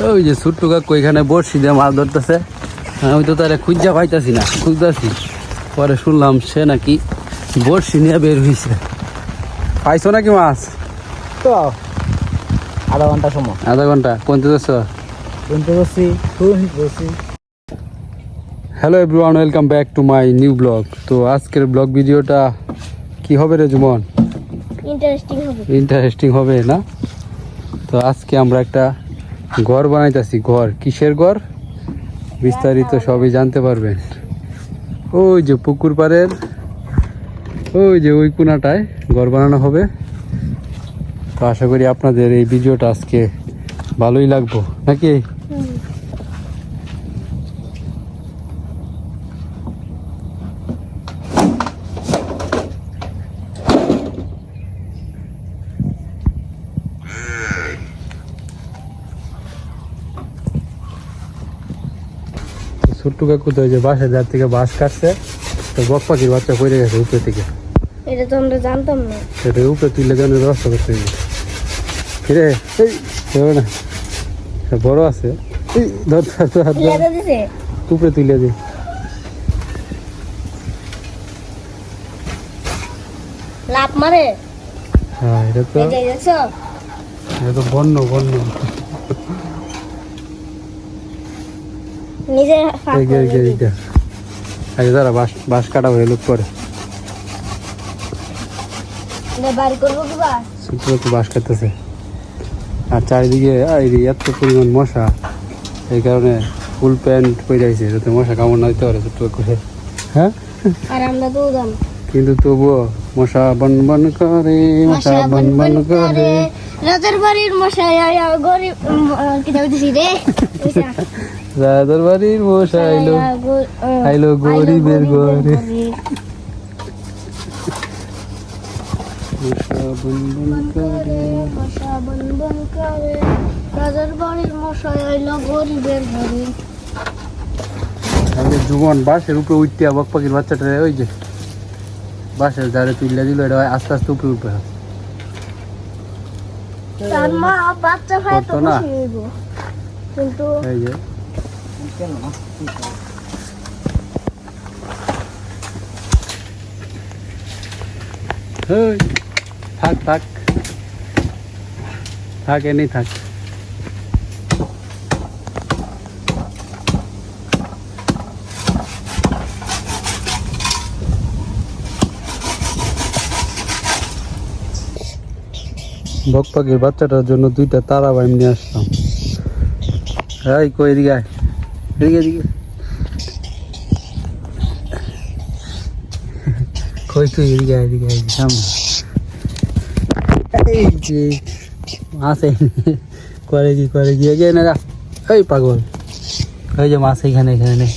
ওই যে ছোট্ট কাকু এখানে বড়শি দিয়ে মাছ ধরতেছে। আমি তো তাহলে খুঁজা পাইতাছি না খুঁজতেছি। পরে শুনলাম সে নাকি বড়শি নিয়ে বের হয়েছে পাইছো নাকি মাছ? তো আধা ঘণ্টা সময়। আধা ঘণ্টা শুন hello everyone welcome back to my new blog তো আজকের ব্লগ ভিডিওটা কি হবে রে জুমন? ইন্টারেস্টিং হবে। ইন্টারেস্টিং হবে না? তো আজকে আমরা একটা ঘর বানাইতেছি, ঘর। কিসের ঘর? বিস্তারিত সবই জানতে পারবেন। ওই যে পুকুর পাড়ের, ওই যে ওই কোনাটায় ঘর বানানো হবে। তো আশা করি আপনাদের এই ভিডিওটা আজকে ভালোই লাগবো। নাকি? ছোট্ট কাকু তো ওই যে বাসের যার থেকে বাঁশ কাটছে তো বক পাখির বাচ্চা পড়ে গেছে উপরে থেকে। এটা তো আমরা জানতাম না। সেটা উপরে তুলে দেওয়ার ব্যবস্থা করতে হবে কিরে? এই ধরো না বড় আছে। এই ধর ধর ধর ধর, ধর। উপরে তুলে দে। লাভ মারে? হ্যাঁ এটা তো এটা তো বন্য বন্য। কাটা হয়ে লোক পরে। বাড়ি করব কি বা ছোট্ট একটু বাঁশ কাটতেছে। আর চারিদিকে এত পরিমাণ মশা। এই কারণে ফুল প্যান্ট পরে যাতে মশা কামড় না দিতে পারে ছোট্ট করে। হ্যাঁ? আর আমরা তো কিন্তু তবুও মশা বন বন করে মশা বন বন করে। বাড়ির আয়া গরিব কি রে? রাজার বাড়ির মশা আইলো আয়া গো- আহ, আইলো গরিবের ঘরে। মশা বন বন করে। মশা বন বন করে। রাজার বাড়ির মশাই আইলো গরিবের ঘরে। জুবন বাসের উপরে উঠতে বক পাখির বাচ্চাটা ওই যে। বাসের যারে তুললে দিল এটা আস্তে আস্তে উপরে উঠবে। তার মা বাচ্চা তো না? খুশি হইব। কিন্তু এই যে। হেই, থাক থাক থাক এনেই থাক বক পাখির বাচ্চাটার জন্য দুইটা তারা বাইম নিয়ে আসলাম। এই কই এদিকে আয়। এদিকে এদিকে কই তুই এদিকে আয় এদিকে সামনে এই যে মাছ এই করে কি করে কি এগিয়ে না এই পাগল এই যে মাছ এইখানে এখানে নে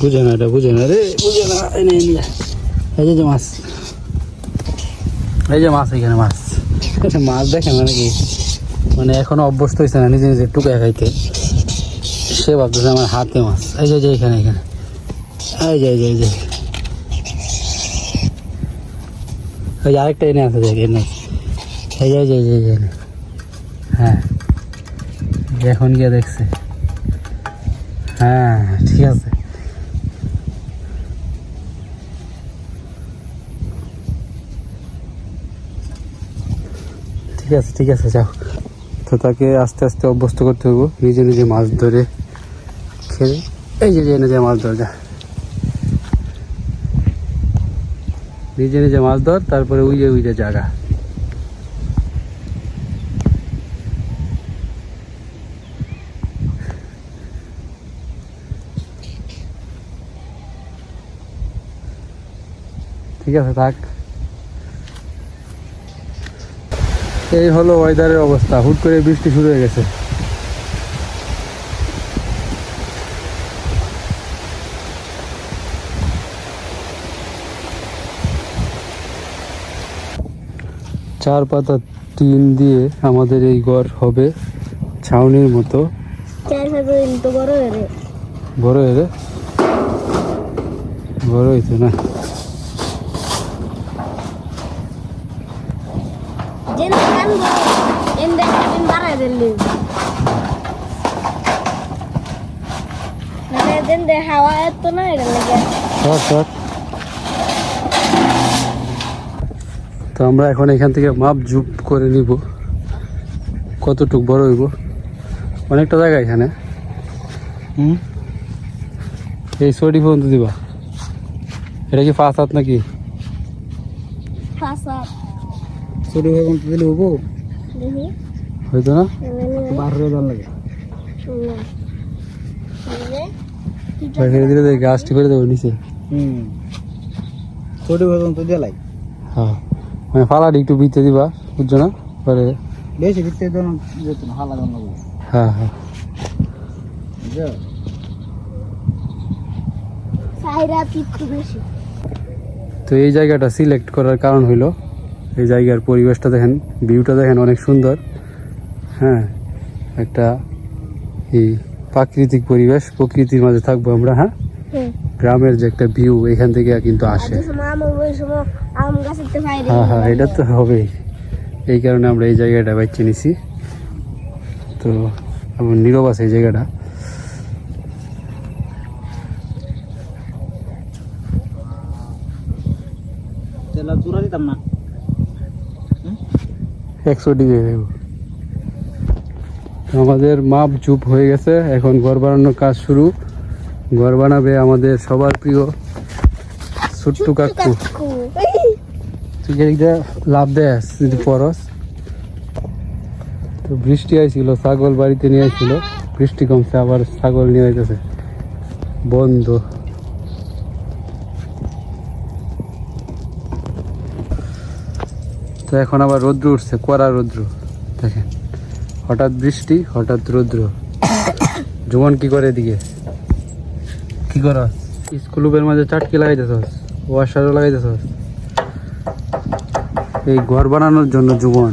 বুঝে না এটা বুঝে না রে বুঝে না এই নে নিয়ে এই যে যে মাছ এই যে মাছ এখানে মাছ মাছ দেখে না নাকি মানে এখনও অভ্যস্ত হয়েছে না নিজে নিজে টুকা খাইতে। সে ভাবতেছে আমার হাতে মাছ। এই যে এখানে এখানে। এই যে এই যে ওই আরেকটা এনে আছে, দেখ, এনে এই যে এই যে। হ্যাঁ। এখন গিয়ে দেখছে। হ্যাঁ ঠিক আছে। ঠিক আছে ঠিক আছে, যাও। তো তাকে আস্তে আস্তে অভ্যস্ত করতে হব নিজে নিজে মাছ ধরে খেয়ে এই যে এনে যায় মাছ ধর, যা। নিজে নিজে মাছ ধর, তারপরে উইয়ে উইয়ে জায়গা ঠিক আছে, থাক। এই হলো ওয়েদারের অবস্থা। হুট করে বৃষ্টি শুরু হয়ে গেছে। চার পাতা টিন দিয়ে আমাদের এই ঘর হবে ছাউনির মতো। বড় হয়ে রে বড় হয়েছে না? হাওয়া এত না এটা লাগে। তো আমরা এখন এখান থেকে মাপ জুপ করে নিব। কতটুক বড় হইব? অনেকটা জায়গা এখানে। হুম? এই সরি পর্যন্ত দিবা। এটা কি ফাঁস হাত নাকি? ছোট ভাই কোনটা দিলে হব হয়তো না? বার হয়ে যাওয়ার লাগে। এখানে দিলে গাছটি করে দেবো নিচে। হুম। ছোট ভাই কোনটা দিলাই হ্যাঁ। মানে ফালাটি একটু বিতে দিবা বুঝছ না? পরে বেশি ভিতরে তো যেত না হালা গান হ্যাঁ হ্যাঁ। তো এই জায়গাটা সিলেক্ট করার কারণ হইল এই জায়গার পরিবেশটা দেখেন ভিউটা দেখেন অনেক সুন্দর। হ্যাঁ একটা এই প্রাকৃতিক পরিবেশ প্রকৃতির মাঝে থাকব আমরা হ্যাঁ? গ্রামের যে একটা ভিউ এখান থেকে কিন্তু আসে। হ্যাঁ হ্যাঁ এটা তো হবেই। এই কারণে আমরা এই জায়গাটা বাইছে নিছি। তো এমন নীরব আছে এই জায়গাটা। একশো ডিগ্রি দেব আমাদের মাপ চুপ হয়ে গেছে। এখন ঘর বানানোর কাজ শুরু। ঘর বানাবে আমাদের সবার প্রিয় ছোট্ট কাকু। তুই লাভ দেয় যদি পরস। তো বৃষ্টি আইছিল ছাগল বাড়িতে নিয়ে আসছিল বৃষ্টি কমছে আবার ছাগল নিয়ে আইতেছে। বন্ধ। তো এখন আবার রৌদ্র উঠছে কড়া রৌদ্র। দেখেন হঠাৎ বৃষ্টি হঠাৎ রৌদ্র। জুমন কি করে এদিকে? কি কর? স্কুলের মাঝে চাটকি লাগাইতেছস ওয়াশারও লাগাইতেছস। এই ঘর বানানোর জন্য জুবন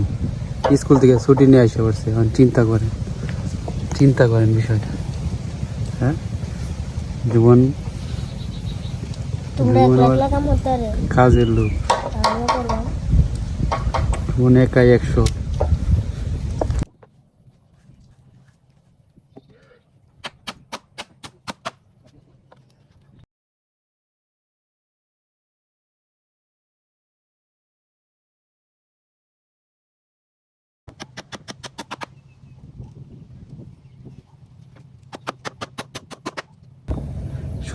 স্কুল থেকে ছুটি নিয়ে আসে পড়ছে এখন চিন্তা করেন। চিন্তা করেন বিষয়টা। হ্যাঁ? জীবন কাজের লোক। জীবন একাই একশো।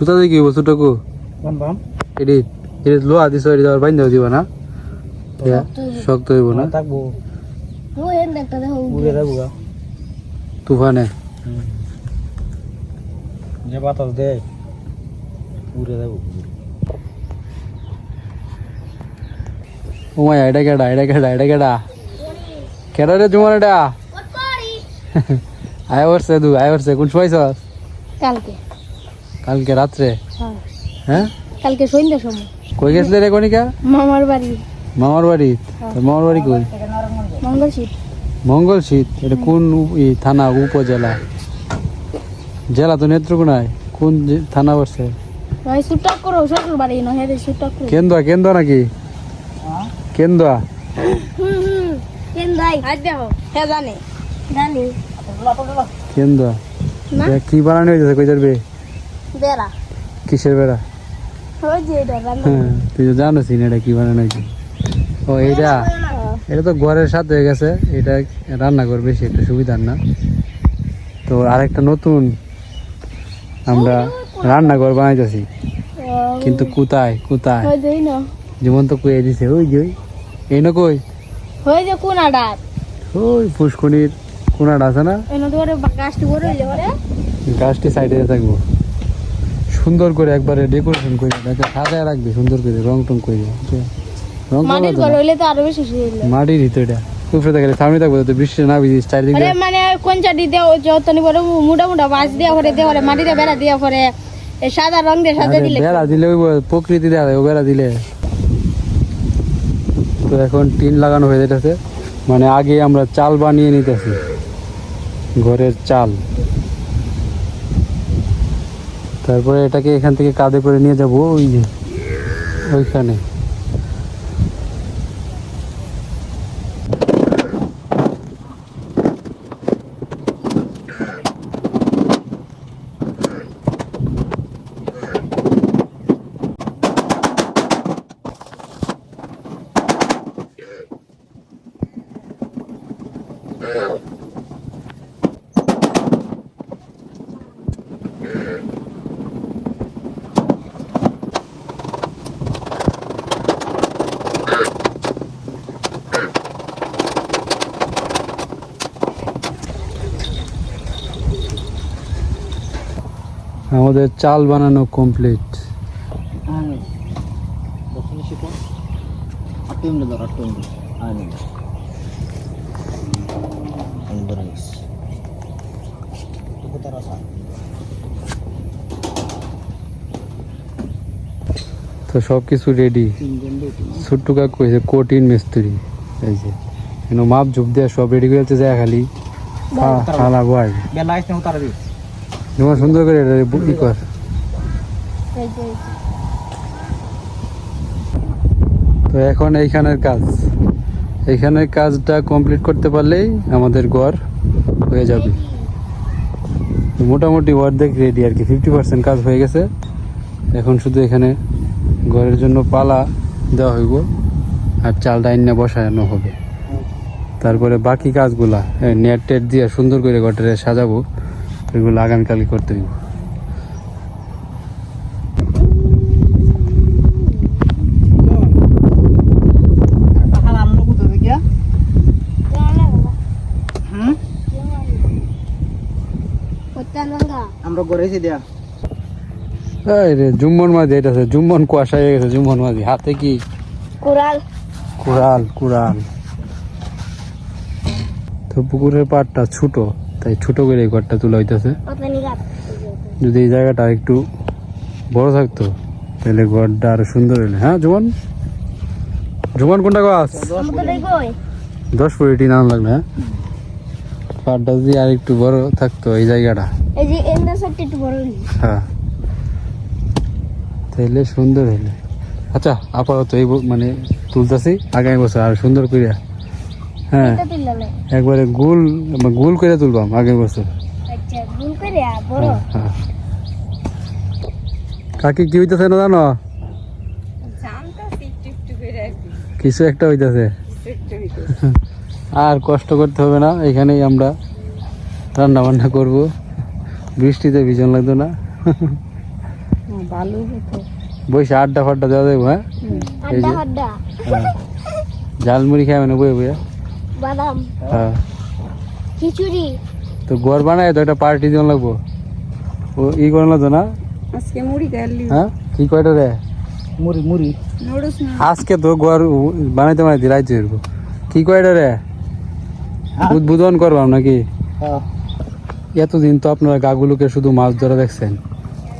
সুতা দেখি বস্তুটাকু। বাম বাম। এটি এটি লোহা দিছ এটি আবার দিবা না। শক্ত হইব। না। গা। তুফানে। যে বাতাস দেয় উড়ে ও মায়া এটা কেডা এটা কেডা এটা কেডা? কেডা রে তোমার এটা? আয় দু আয় কোন সময় কালকে। কালকে রাত্রে? হ্যাঁ। হ্যাঁ? কালকে সন্ধ্যার সময়। কই গেছিলে রে কনিকা মামার বাড়ি। মামার বাড়ি? মামার বাড়ি কই? মঙ্গলশীত। মঙ্গল শীত এটা কোন থানা উপজেলা? জেলা তো নেত্রকোনায়। কোন থানা করো কেন্দুয়া কেন্দুয়া নাকি? কেন্দুয়া? হ্যাঁ জানে। জানি। কেন্দুয়া? কি বানানো হয়েছে কই যাবে বেড়া। কিসের বেড়া? ওই যে এটা হ্যাঁ তুই তো জানোস না এটা কি বানানো হয়েছে ও এইটা? এটা তো ঘরের সাথে হয়ে গেছে এটা রান্না করবে বেশি একটা সুবিধার না। তো আরেকটা নতুন আমরা রান্নাঘর বানাইতেছি। কিন্তু কোথায় কোথায়? হয়ে যাই না। যেমন তো কয়ে দিছে ওই যে ওই। এই না কই? হয়ে যে কোন ওই পুষ্কনির কোনাটা আছে না? গাছটি সাইডে থাকব। সুন্দর করে একবারে ডেকোরেশন করে যাতে সাজায় রাখবে সুন্দর করে রং টং করে? রং মাটির ঘর হইলে তো আরও বেশি হইলে মাটির ভিতরটা উপরে থাকলে সামনে থাকব তো বৃষ্টি না ভিজিস চারিদিকে আরে মানে কোন চাটি দেও যতনি বড় মোটা মোটা বাঁশ দেওয়া পরে দেওয়া পরে মাটিতে বেড়া দেওয়া পরে সাদা রং দিয়ে সাজা দিলে বেড়া দিলে ওই প্রকৃতি দেওয়া যায় ও বেড়া দিলে। তো এখন টিন লাগানো হয়ে যেতেছে মানে আগে আমরা চাল বানিয়ে নিতেছি। ঘরের চাল। তারপরে এটাকে এখান থেকে কাঁধে করে নিয়ে যাব ওই যে ওইখানে। আমাদের চাল বানানো কমপ্লিট তো সব কিছু রেডি তিনজন। কইছে কঠিন মিস্ত্রি। এই যে মাপ ঝুপ দেওয়া সব রেডি করে যায় খালি। ফালা বয়। বেলা আসতে তারা দিস। তোমার সুন্দর করে এটা ই কর। তো এখন এইখানের কাজ। এইখানের কাজটা কমপ্লিট করতে পারলেই আমাদের ঘর হয়ে যাবে। মোটামুটি অর্ধেক রেডি আর কি ফিফটি পার্সেন্ট কাজ হয়ে গেছে। এখন শুধু এখানে ঘরের জন্য পালা দেওয়া হইব আর চালটা আইনা বসানো হবে। তারপরে বাকি কাজগুলা নেট টেট দিয়ে সুন্দর করে ঘরটা সাজাবো। এগুলো আগামীকালই করতে হইব? আমরা দেয়া। এই রে জুম্মন মাঝি এটা আছে জুম্মন কুয়াশা হয়ে গেছে জুম্মন মাঝি। হাতে কি? কুড়াল। কুড়াল কুড়াল। তো পুকুরের পাড়টা ছোট। তাই ছোট করে এই ঘরটা তোলা হইতেছে। যদি এই জায়গাটা একটু বড় থাকতো তাহলে ঘরটা আরও সুন্দর হইলে। হ্যাঁ জুমন জুমন কোনটা গাছ দশ ফুটি নাম লাগল হ্যাঁ? পাড়টা যদি আর একটু বড় থাকতো এই জায়গাটা। হ্যাঁ। তাইলে সুন্দর হইলে। আচ্ছা আপাতত এই মানে তুলতেছি। আগামী বছর আর সুন্দর করিয়া হ্যাঁ। একবারে গোল বা গোল করে তুলবাম আগের বছর। আচ্ছা হ্যাঁ, হ্যাঁ। কাকি কি হইতেছে না জানো? কিছু একটা হইতেছে। আর কষ্ট করতে হবে না এখানেই আমরা রান্না বান্না করব। বৃষ্টিতে ভীষণ লাগতো না। ভালো হতো। বসে আড্ডা ফাড্ডা দেওয়া যাব হ্যাঁ? হ্যাঁ। ঝালমুড়ি খাই মানে বয়ে বয়ে বাদাম হ্যাঁ। খিচুড়ি। তো গড় বানায় তো একটা পার্টি দিন লাগবো। ও ই করে লাগতো না? আজকে মুড়ি গালি হ্যাঁ? কি কয়টা রে? মুড়ি মুড়ি। নুডলস না। আজকে তো গড় বানাইতে বানাইতে রাইতে এরকম কি কয়টা রে? হ্যাঁ। উদ্বোধন করবাম নাকি? হ্যাঁ। এতদিন তো আপনারা গাগুলোকে শুধু মাছ ধরা দেখছেন।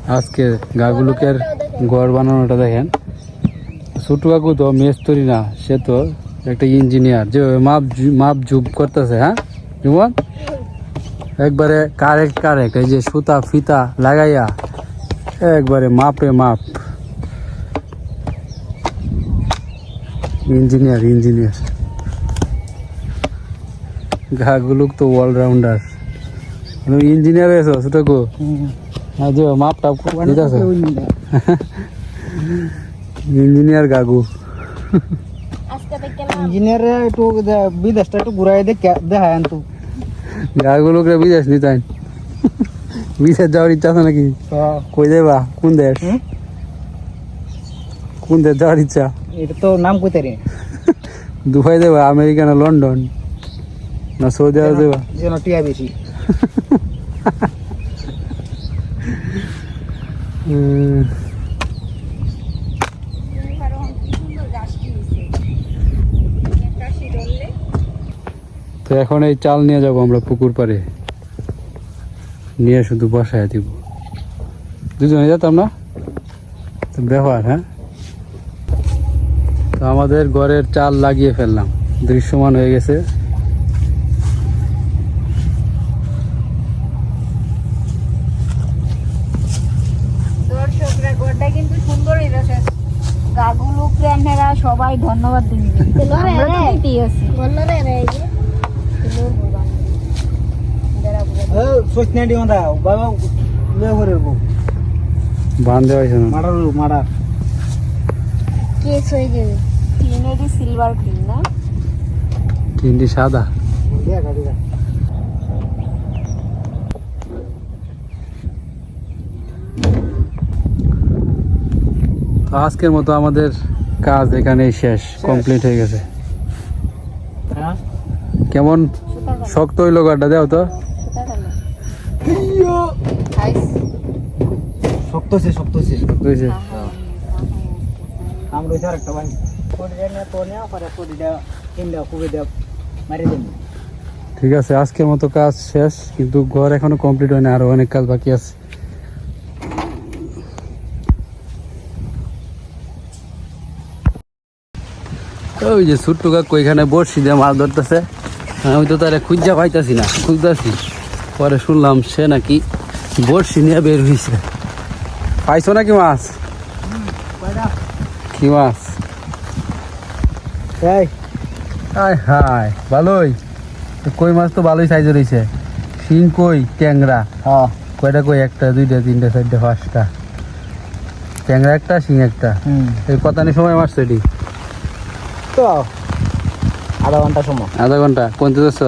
আজকে গাগুলোকের গড় বানানোটা দেখেন। ছোট কাকু তো মেস্তরি না সে তো একটা ইঞ্জিনিয়ার যে মাপ মাপ জুপ করতেছে হ্যাঁ? যেমন একবারে কারেক্ট কারেক্ট এই যে সুতা ফিতা লাগাইয়া একবারে মাপে মাপ। Engineer engineer. গাগুলোক তো অলরাউন্ডার ইঞ্জিনিয়ার হয়েছো ছোট কো হ্যাঁ যে মাপ টাপ দিতেছে। ইঞ্জিনিয়ার গাগু ইঞ্জিনিয়ার একটু দে- বিদেশটা একটু ঘুরাই দেখে দেখায় আনতু। গাগুলোকে বিদেশ নিতেন বিদেশ যাওয়ার ইচ্ছা আছে নাকি? কই যাবা কোন দেশ? কোন দেশ যাওয়ার ইচ্ছা? এটা তো নাম কইতে রে দুবাই দেবা আমেরিকা না লন্ডন? না সৌদি আরব দেবা যেন টিয়া বেশি। উম, তো এখন এই চাল নিয়ে যাব আমরা পুকুর পাড়ে। নিয়ে শুধু বসায় দিব। দুজনে যেতাম না? তো ব্যাপার হ্যাঁ? তো আমাদের ঘরের চাল লাগিয়ে ফেললাম। দৃশ্যমান হয়ে গেছে। সবাই ধন্যবাদ দিন হয়েছে না? মারার মারার। কেস হয়ে যাবে ক্লিনেরই সিলভার ক্লিন না? তিনটি সাদা। তো আজকের মতো আমাদের কাজ এখানেই শেষ। কমপ্লিট হয়ে গেছে। হ্যাঁ? কেমন? শক্ত হইল গাড়টা দাও তো। শক্তছে শক্তছে বুঝছে আমরা ওই একটা ভাই কোটি দেন তো নেওয়া পরে কোটি দেওয়া কিনলে খুবই দেওয়া মারি দেন। ঠিক আছে আজকের মতো কাজ শেষ কিন্তু ঘর এখনও কমপ্লিট হয়নি আরও অনেক কাজ বাকি আছে। ওই যে ছোট্ট কাকু এখানে বসছি দিয়ে মাছ ধরতেছে। আমি তো তারে খুঁজা পাইতাছি না খুঁজতেছি। পরে শুনলাম সে নাকি বড়শি নিয়ে বের হয়েছে পাইছো নাকি মাছ? কি মাছ? হাই হাই ভালোই। তো কই মাছ তো ভালোই সাইজ রয়েছে শিং কই ট্যাংরা? হ্যাঁ। কয়টা কই একটা দুইটা তিনটা চারটা পাঁচটা? ট্যাংরা একটা শিং একটা। এই কতানি সময় মারছো এটি? তো আধা ঘণ্টা সময়। আধা ঘণ্টা। যাচ্ছ?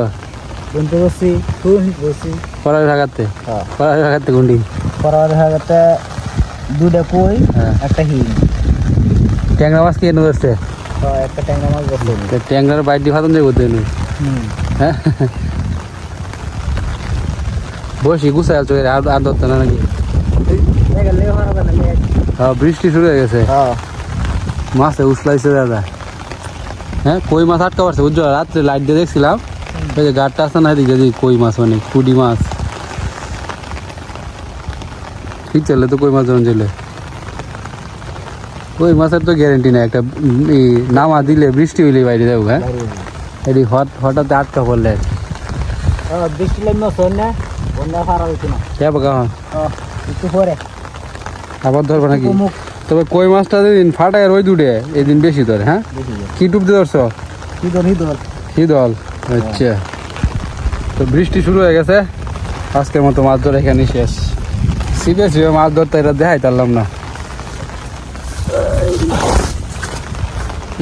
বসছি? পড়ার ভাগাতে হ্যাঁ। পড়ার ভাগাতে গুন্ডি পরার দুটা কই হ্যাঁ। একটা হিং ট্যাংরা মাছ কি এনে ধরছে তো একটা ট্যাংরা মাছ বসছে। ট্যাংরার বাইট দিয়ে ফাতন যাব দেনু হ্যাঁ? বসি গুছাই আলছো আর আর ধরতে না নাকি? হ্যাঁ বৃষ্টি শুরু হয়ে গেছে। হ্যাঁ। মাছে উসলাইছে দাদা। হ্যাঁ কই মাছ আটকা পারছে বুঝছ? রাত্রে লাইট দিয়ে দেখছিলাম। ওই যে গাড়টা আছে না এদিকে কই মাছ অনেক কুডি মাছ। ঠিক চলে তো কই মাছ যখন চলে কই মাছের তো গ্যারেন্টি নাই একটা নামা দিলে বৃষ্টি হইলে বাইরে যাব হ্যাঁ? এটি হঠাৎ আটকা পড়লে। বৃষ্টি লাগবে না। আবার ধরবো নাকি? তবে কই মাছটা যেদিন ফাটায় রই দুটে এদিন বেশি ধরে হ্যাঁ? কি টুপ দিয়ে ধরছো? হিদল হিদল শীতল? আচ্ছা। তো বৃষ্টি শুরু হয়ে গেছে। আজকের মতো মাছ ধরা এখানে শেষ। সিবে সিবে মাছ ধরতে এটা দেখাই পারলাম না।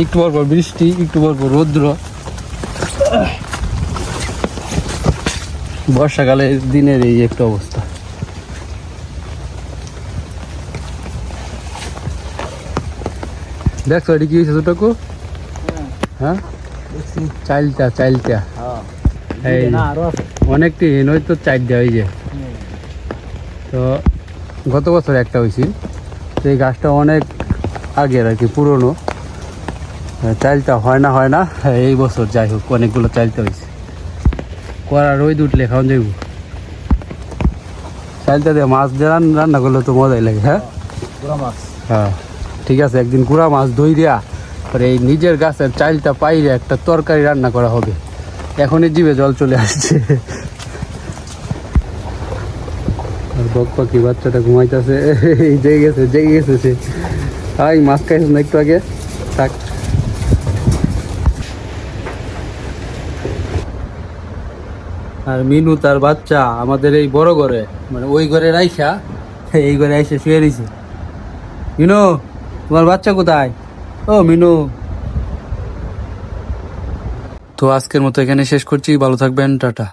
একটু পর পর বৃষ্টি একটু পর পর রৌদ্র। বর্ষাকালের দিনের এই একটা অবস্থা। দেখছ এটি কি হয়েছে ছোটকু? হ্যাঁ? চাইলটা চাইলটা। হ্যাঁ। এই অনেকটি নই তো চার দেওয়া হয়েছে তো গত বছর একটা হয়েছিল তো এই গাছটা অনেক আগের আর কি পুরনো। চাইলটা হয় না হয় না এই বছর যাই হোক অনেকগুলো চাইলতে হয়েছে। করা রোদ উঠলে খাওয়ান যাইব। চাইলটা দিয়ে মাছ দিয়ে রান- রান্না করলে তো মজাই লাগে হ্যাঁ? মাছ। হ্যাঁ। ঠিক আছে, একদিন গুড়া মাছ দই দিয়া পরে এই নিজের গাছের চাইলটা পাইলে একটা তরকারি রান্না করা হবে। এখনই জিভে জল চলে আসছে। আর বক পাখি বাচ্চাটা ঘুমাইতেছে। জেগে গেছে জেগে গেছে সে। মাছ খাইছ না একটু আগে? থাক। আর মিনু তার বাচ্চা আমাদের এই বড় ঘরে মানে ওই ঘরে রাইসা এই ঘরে আইসে শুয়ে রয়েছে মিনু! তোমার বাচ্চা কোথায়? ও মিনু। তো আজকের মতো এখানে শেষ করছি। ভালো থাকবেন। টাটা।